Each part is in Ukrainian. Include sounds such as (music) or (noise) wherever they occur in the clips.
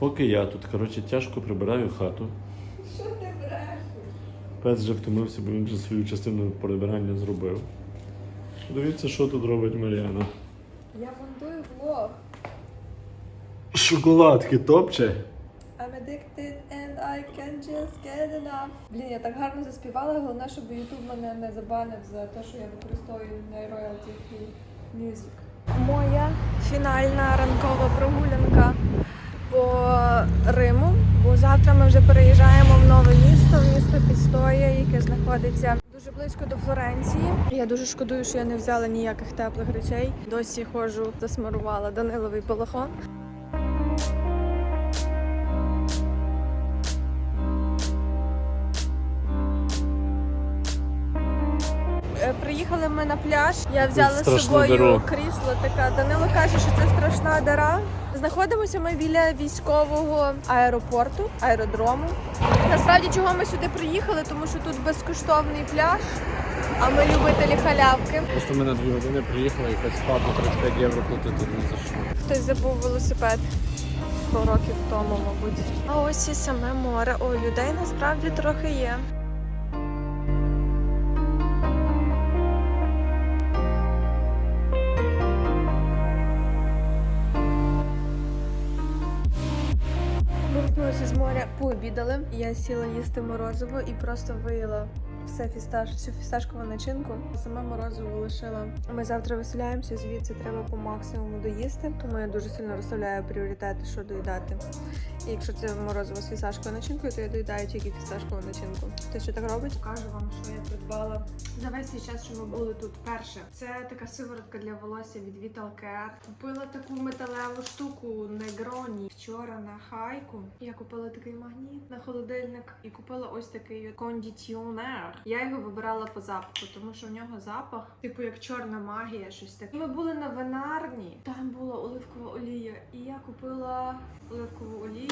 Поки я тут, коротше, тяжко прибираю хату. Що ти брешеш? Пес вже втомився, бо він вже свою частину прибирання зробив. Дивіться, що тут робить Мар'яна. Я монтую влог. Шоколадки топче. I'm addicted and I can just get enough. Блін, я так гарно заспівала, головне, щоб YouTube мене не забанив за те, що я використовую не royalty free music. Моя фінальна ранкова прогулянка по Риму, бо завтра ми вже переїжджаємо в нове місто, в місто Пістоя, яке знаходиться дуже близько до Флоренції. Я дуже шкодую, що я не взяла ніяких теплих речей. Досі ходжу, засмарувала Даниловий балахон. Е, Приїхали ми на пляж. Я взяла з собою диру. крісло. Така Данило каже, що це страшна дира. Знаходимося ми біля військового аеропорту, аеродрому. Насправді, чого ми сюди приїхали, тому що тут безкоштовний пляж, а ми любителі халявки. Просто ми на дві години приїхали і хоч складно 35 євро платити ні за що. Хтось забув велосипед 100 років тому, мабуть. А ось і саме море. Ой, людей насправді трохи є. Пообідали. Я сіла їсти морозиво і просто виїла все фісташ, всю фісташкову начинку. Саме морозиво лишила. Ми завтра виселяємося, звідси треба по максимуму доїсти. Тому я дуже сильно розставляю пріоритети, що доїдати. І якщо це морозиво з фісташковою начинкою, то я доїдаю тільки фісташкову начинку. Ти що так робить? Покажу вам, що я придбала за весь цей час, що ми були тут. Перше, це така сиворотка для волосся від Vital Care. Купила таку металеву штуку Negroni вчора на хайку. Я купила такий магніт на холодильник і купила ось такий кондиціонер. Я його вибирала по запаху, тому що в нього запах, типу як чорна магія, щось таке. Ми були на винарні, там була оливкова олія, і я купила оливкову олію,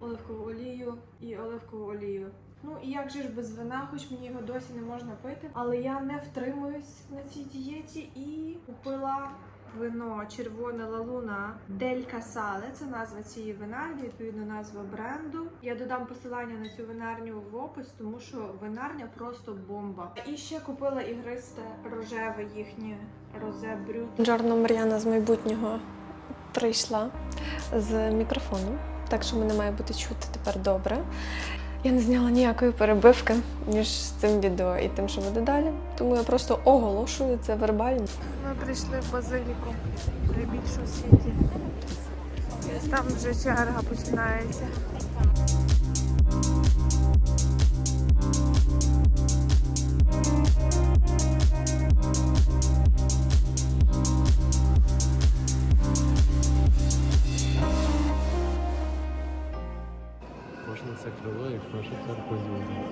оливкову олію і оливкову олію. Ну і як же ж без вина, хоч мені його досі не можна пити. Але я не втримуюсь на цій дієті і купила вино червона лалуна Дель Касале. Це назва цієї винарні, відповідно назва бренду. Я додам посилання на цю винарню в опис, тому що винарня просто бомба. І ще купила ігристе рожеве їхнє розе брют. Джорно Мар'яна з майбутнього прийшла з мікрофоном, так що мене має бути чути тепер добре. Я не зняла ніякої перебивки між цим відео і тим, що буде далі. Тому я просто оголошую це вербально. Ми прийшли в базиліку найбільшу світі. Там вже черга починається. Це крило, як наша церква зміни.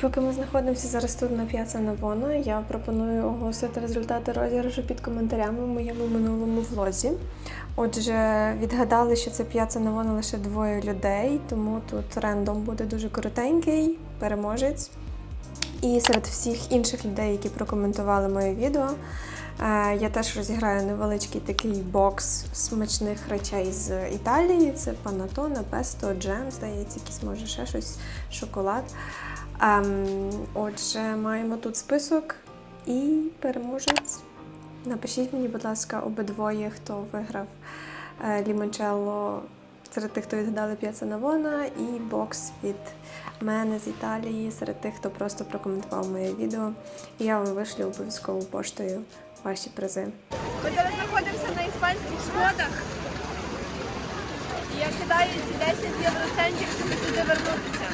Поки ми знаходимося зараз тут на п'яце Навона, я пропоную оголосити результати розіграшу під коментарями в моєму минулому влозі. Отже, відгадали, що це п'яце Навона лише двоє людей, тому тут рендом буде дуже коротенький, переможець. І серед всіх інших людей, які прокоментували моє відео, я теж розіграю невеличкий такий бокс смачних речей з Італії. Це панатона, песто, джем, здається, якийсь може ще щось, шоколад. Ем, отже, маємо тут список і переможець. Напишіть мені, будь ласка, обидвоє, хто виграв е, лімончелло серед тих, хто відгадали П'яца Навона, і бокс від мене з Італії серед тих, хто просто прокоментував моє відео. І я вам вишлю обов'язково поштою ваші призи. Ми зараз знаходимося на іспанських сходах. І я кидаю ці 10 євроцентів, щоб сюди вернутися.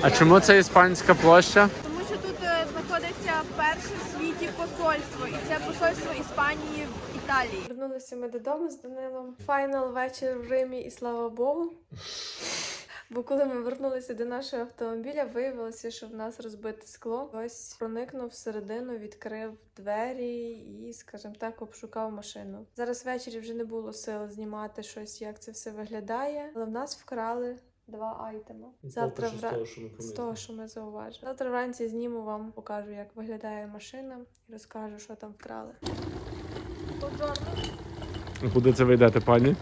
А чому це іспанська площа? Тому що тут е, знаходиться перше в світі посольство, і це посольство Іспанії в Італії. Вернулися ми додому з Данилом. Файнал вечір в Римі, і слава Богу. Бо коли ми вернулися до нашого автомобіля, виявилося, що в нас розбите скло. Ось проникнув всередину, відкрив двері і, скажімо так, обшукав машину. Зараз ввечері вже не було сил знімати щось, як це все виглядає. Але в нас вкрали два айтема. Завтра Поки з вра... того, що ми з того, що ми зауважили. Завтра вранці зніму вам, покажу, як виглядає машина, і розкажу, що там вкрали. Куди це ви йдете, пані?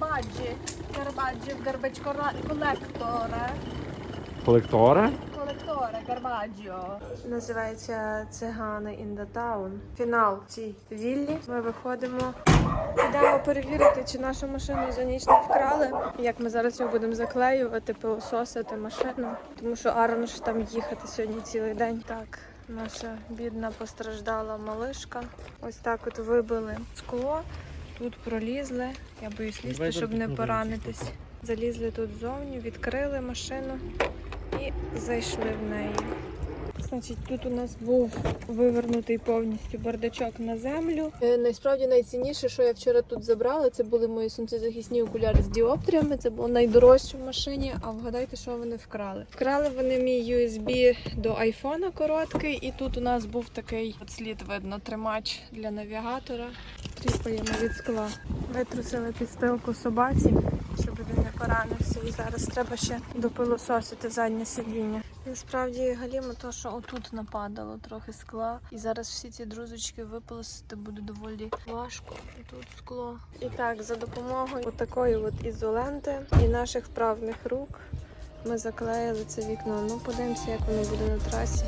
Гарбаджі в гарбач колекторе. Колектора? Колекторе, гарбаджіо. Називається Цигани in the Town. Фінал в цій віллі. Ми виходимо. Йдемо перевірити, чи нашу машину за ніч не вкрали. Як ми зараз його будемо заклеювати, пилососити машину. Тому що Аарону ж там їхати сьогодні цілий день. Так, наша бідна постраждала малишка. Ось так от вибили скло. Тут пролізли. Я боюсь лізти, Давай щоб не поранитись. Залізли тут ззовні, відкрили машину і зайшли в неї. Значить, тут у нас був вивернутий повністю бардачок на землю. Е, насправді найцінніше, що я вчора тут забрала, це були мої сонцезахисні окуляри з діоптріями. Це було найдорожче в машині. А вгадайте, що вони вкрали? Вкрали вони мій USB до айфона короткий, і тут у нас був такий от слід видно тримач для навігатора. Тріпаємо від скла. Витрусили підстилку собаці, щоб він не поранився. І зараз треба ще допилососити заднє сидіння. Насправді галімо то, що отут нападало трохи скла, і зараз всі ці друзочки випилосити буде доволі важко. Тут скло. І так, за допомогою такої от ізоленти і наших вправних рук ми заклеїли це вікно. Ну, подивимося, як воно буде на трасі.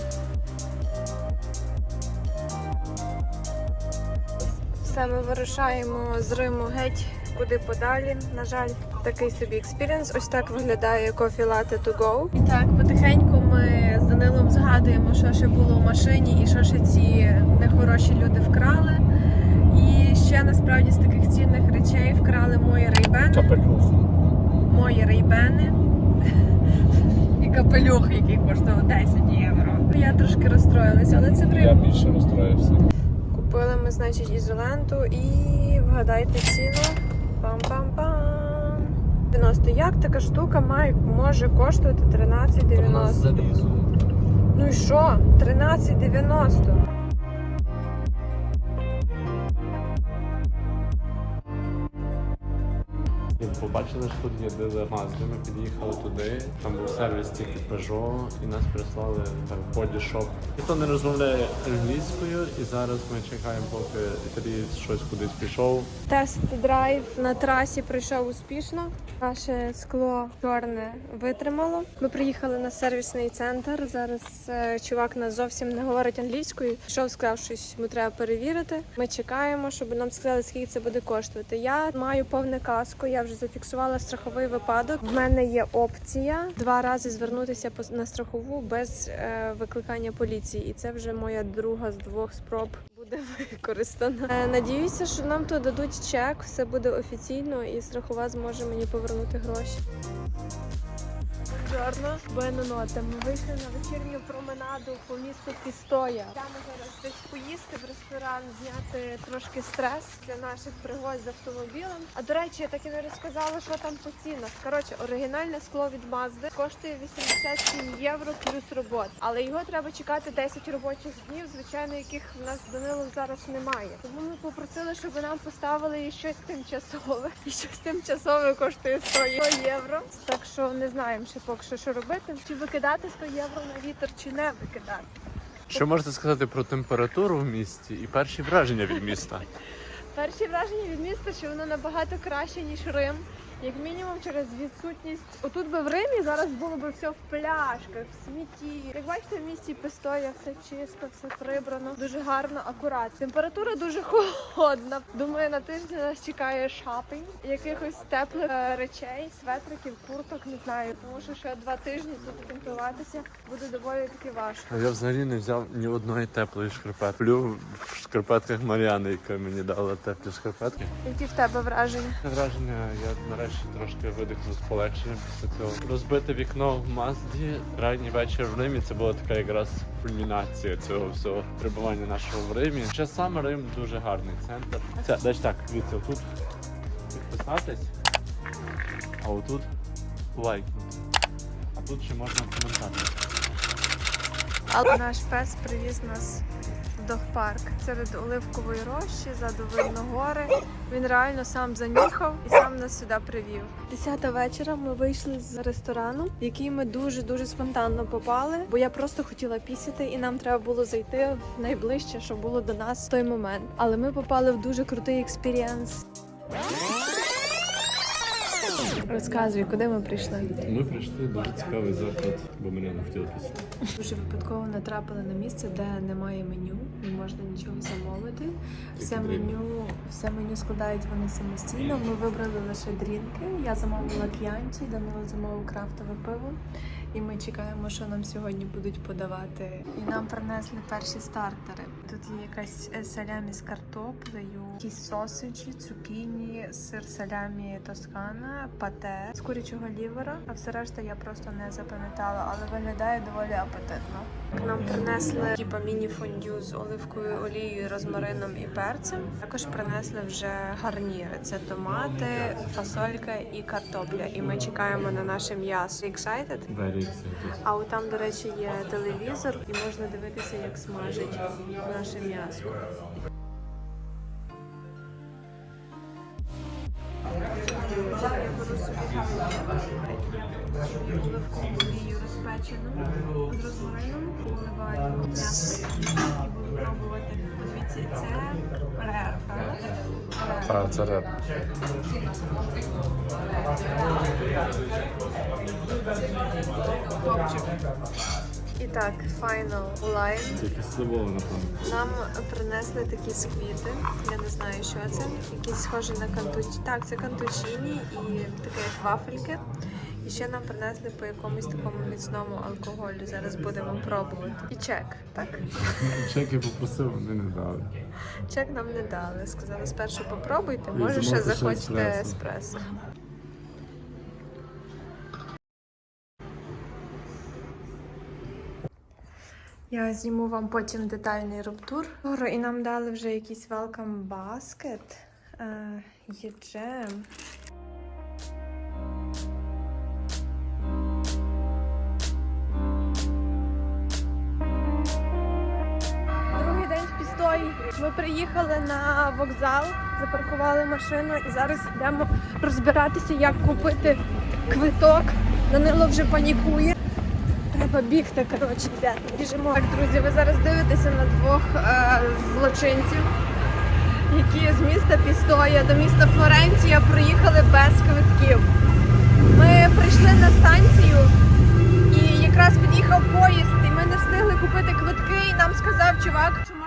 Все, ми вирушаємо з Риму геть куди подалі. На жаль, такий собі експірієнс. Ось так виглядає Coffee Latte to go. І так, потихеньку ми з Данилом згадуємо, що ще було в машині і що ще ці нехороші люди вкрали. І ще насправді з таких цінних речей вкрали мої рейбени. Капелюх. Мої рейбени. І капелюх, який коштував 10 євро. Я трошки розстроїлася, але це Риму. більше розстроївся. Купили ми, значить, ізоленту і вгадайте ціну. Пам-пам-пам. 90. Як така штука має, може коштувати 13,90? залізу. Ну і що? 13,90. Побачили, що тут є дилер Mazda, ми під'їхали туди, там був сервіс тільки Peugeot, і нас прислали в боді-шоп. Ніхто не розмовляє англійською, і зараз ми чекаємо, поки італієць щось кудись пішов. Тест-драйв на трасі пройшов успішно. Наше скло чорне витримало. Ми приїхали на сервісний центр. Зараз е, чувак нас зовсім не говорить англійською. Пішов, сказав, щось йому треба перевірити. Ми чекаємо, щоб нам сказали, скільки це буде коштувати. Я маю повне каско. Я вже зафіксувала страховий випадок. В мене є опція два рази звернутися на страхову без е, викликання поліції, і це вже моя друга з двох спроб буде (laughs) використана. Е, Надіюся, що нам тут дадуть чек, все буде офіційно, і страхова зможе мені повернути гроші. Буонджорно, буеноноте. Ми вийшли на вечірню променаду по місту Пістоя. Йдемо зараз десь поїсти в ресторан, зняти трошки стрес для наших пригод з автомобілем. А до речі, я так і не розказала, що там по цінах. Коротше, оригінальне скло від Mazda коштує 87 євро плюс робот. Але його треба чекати 10 робочих днів, звичайно, яких в нас з Данилом зараз немає. Тому ми попросили, щоб нам поставили щось тимчасове. І щось тимчасове коштує 100 євро. Так що не знаємо ще поки що, що робити. Чи викидати 100 євро на вітер, чи не викидати. Що можете сказати про температуру в місті і перші враження від міста? Перші враження від міста, що воно набагато краще, ніж Рим. Як мінімум через відсутність. Отут би в Римі зараз було б все в пляшках, в смітті. Як бачите, в місті Пистоя все чисто, все прибрано, дуже гарно, акуратно. Температура дуже холодна. Думаю, на тиждень нас чекає шопінг, якихось теплих е, речей, светриків, курток, не знаю. Тому що ще два тижні тут кемпуватися буде доволі таки важко. Я взагалі не взяв ні одної теплої шкарпетки. Плю в шкарпетках Мар'яни, яка мені дала теплі шкарпетки. Які в тебе враження? Враження, я нарешті трошки видихнув з полегшенням після цього. Розбите вікно в Мазді. Ранній вечір в Римі це була така якраз кульмінація цього всього перебування нашого в Римі. Ще сам Рим дуже гарний центр. Це десь так, дивіться, тут підписатись, а отут лайкнути. А тут ще можна коментати. Наш пес привіз нас в догпарк серед оливкової рощі, задовольно гори. Він реально сам занюхав і сам нас сюди привів. Десята вечора ми вийшли з ресторану, в який ми дуже дуже спонтанно попали, бо я просто хотіла пісяти, і нам треба було зайти в найближче, що було до нас в той момент. Але ми попали в дуже крутий експірієнс. Розказуй, куди ми прийшли? Ми прийшли дуже цікавий заклад, бо мене не хотіли після. Дуже випадково натрапили на місце, де немає меню, не можна нічого замовити. Все меню, все меню складають вони самостійно. Ми вибрали лише дрінки. Я замовила к'янчі, Данило замовив крафтове пиво. І ми чекаємо, що нам сьогодні будуть подавати. І нам принесли перші стартери. Тут є якась е, салямі з картоплею, якісь сосиджі, цукіні, сир салямі тоскана, пате з курячого лівера. А все решта я просто не запам'ятала, але виглядає доволі апетитно. Нам принесли типа міні-фондю з оливковою олією, розмарином і перцем. Також принесли вже гарніри. Це томати, фасолька і картопля. І ми чекаємо на наше м'ясо. Excited? Very excited. А от там, до речі, є телевізор, і можна дивитися, як смажить наше м'ясо. Я беру собі оливкову олію з розмарином, поливаю м'ясо і буду пробувати. Подивіться, це рер, правда? Так, це реп. І так, final line. Тільки сливово, напевно. Нам принесли такі сквіти. Я не знаю, що це. Якісь схожі на кантуч. Так, це кантучині і таке як вафельки. І ще нам принесли по якомусь такому міцному алкоголю. Зараз будемо пробувати. І чек, так. (laughs) Чеки попросив, вони не дали. Чек нам не дали. Сказали, спершу попробуйте, може ще захочете еспресо. еспресо. Я зніму вам потім детальний рубтур. І нам дали вже якийсь welcome basket. Е, Є джем. Ми приїхали на вокзал, запаркували машину і зараз йдемо розбиратися, як купити квиток. Данило вже панікує. Треба бігти, коротше, ребята. Біжимо. Так, друзі, ви зараз дивитеся на двох е, злочинців, які з міста Пістоя до міста Флоренція приїхали без квитків. Ми прийшли на станцію і якраз під'їхав поїзд, і ми не встигли купити квитки. І нам сказав чувак, можна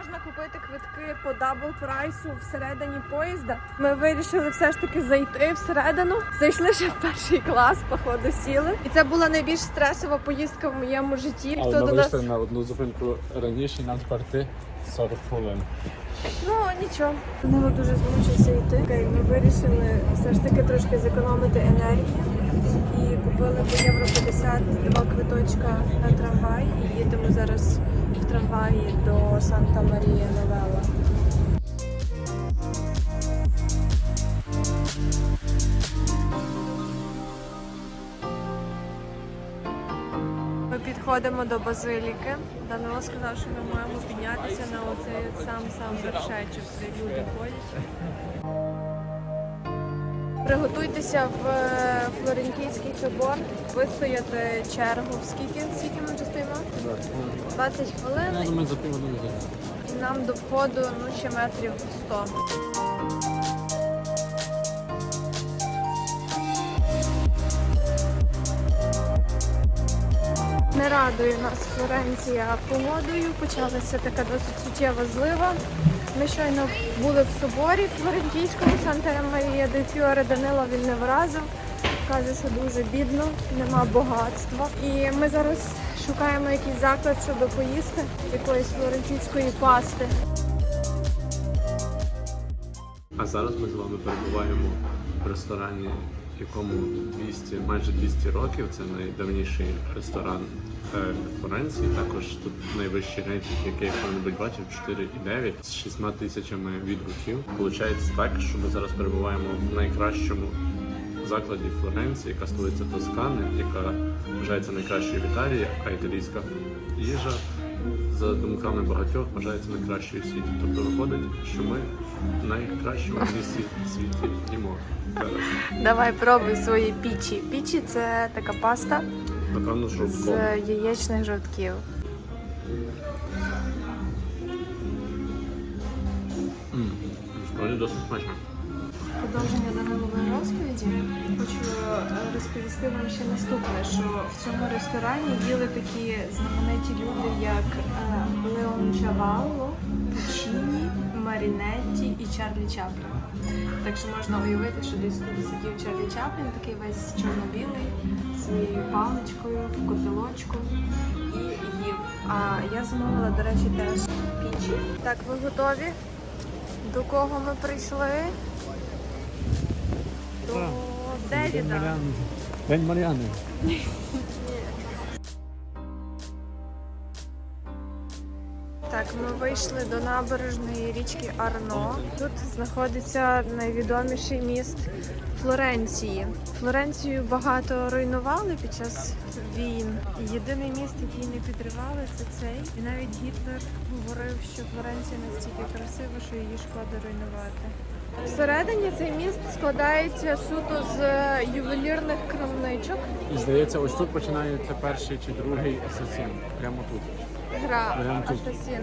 купити квитки по дабл прайсу всередині поїзда. Ми вирішили все ж таки зайти всередину. Зайшли ще в перший клас, походу сіли. І це була найбільш стресова поїздка в моєму житті. Але Хто ми до нас вийшли на одну зупинку раніше, нам парти 40 хвилин. Ну нічого. Данило дуже змучився йти. Окей, ми вирішили все ж таки трошки зекономити енергію. І купили по євро 50 два квиточка на трамвай. І їдемо зараз в трамваї до Санта Марія Новела. Ми підходимо до базиліки. Данило сказав, що ми маємо піднятися на оцей сам сам вершечок, де люди ходять. Приготуйтеся в е, Флорентійський собор, вистояти чергу. Скільки? Скільки ми вже стоїмо? 20 хвилин. Ми за півгодини. І нам до входу ну, ще метрів 100. Не радує нас Флоренція погодою. Почалася така досить суттєва злива. Ми щойно були в соборі Флорентійському Санта Марія де Фіоре Данила він не вразив. Каже, що дуже бідно, нема багатства. І ми зараз шукаємо якийсь заклад, щоб поїсти якоїсь флорентійської пасти. А зараз ми з вами перебуваємо в ресторані якому 200, майже 200 років. Це найдавніший ресторан е, Флоренції. Також тут найвищий рейтинг, який я коли-небудь бачив, 4,9 з 6 тисячами відгуків. Получається так, що ми зараз перебуваємо в найкращому закладі Флоренції, яка столиця Тоскани, яка вважається найкращою в Італії, а італійська їжа за думками багатьох вважається найкращою в світі. Тобто виходить, що ми в найкращому місці в світі їмо. Давай пробуй свої пічі. Пічі це така паста Напевно, з яєчних жовтків. Справді досить смачно. Продовження даної розповіді хочу е, розповісти вам ще наступне, що в цьому ресторані їли такі знамениті люди, як е, Леон Чавалло, Пучіні, Марінетті і Чарлі Чаплін. Так що можна уявити, що десь тут сидів Чарлі Чаплін, такий весь чорно-білий, своєю паличкою в котелочку і їв. А я замовила, до речі, теж пічі. Так, ви готові? До кого ми прийшли? До Девіда. День Мар'яни. (laughs) Так, ми вийшли до набережної річки Арно. Тут знаходиться найвідоміший міст Флоренції. Флоренцію багато руйнували під час війн. Єдиний міст, який не підривали, це цей. І навіть Гітлер говорив, що Флоренція настільки красива, що її шкода руйнувати. Всередині цей міст складається суто з ювелірних крамничок. І здається, ось тут починається перший чи другий асасін. Прямо тут. Гра. Асасін.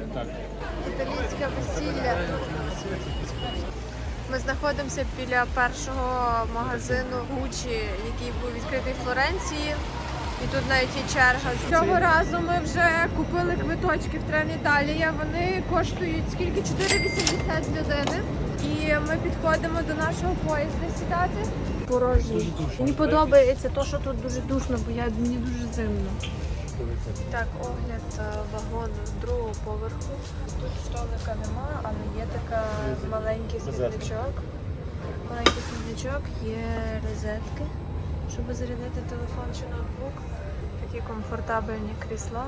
Італійське весілля. Ми знаходимося біля першого магазину Гучі, який був відкритий в Флоренції. І тут навіть є черга. Цього разу ми вже купили квиточки в Трен Італія. Вони коштують скільки? 4,80 людини. І ми підходимо до нашого поїзда сідати. Порожній. Мені подобається те, що тут дуже душно, бо я мені дуже зимно. Так, огляд е, вагону другого поверху. Тут столика нема, але є така маленький смітничок. Маленький смітничок, є розетки, щоб зарядити телефон чи ноутбук. Такі комфортабельні крісла.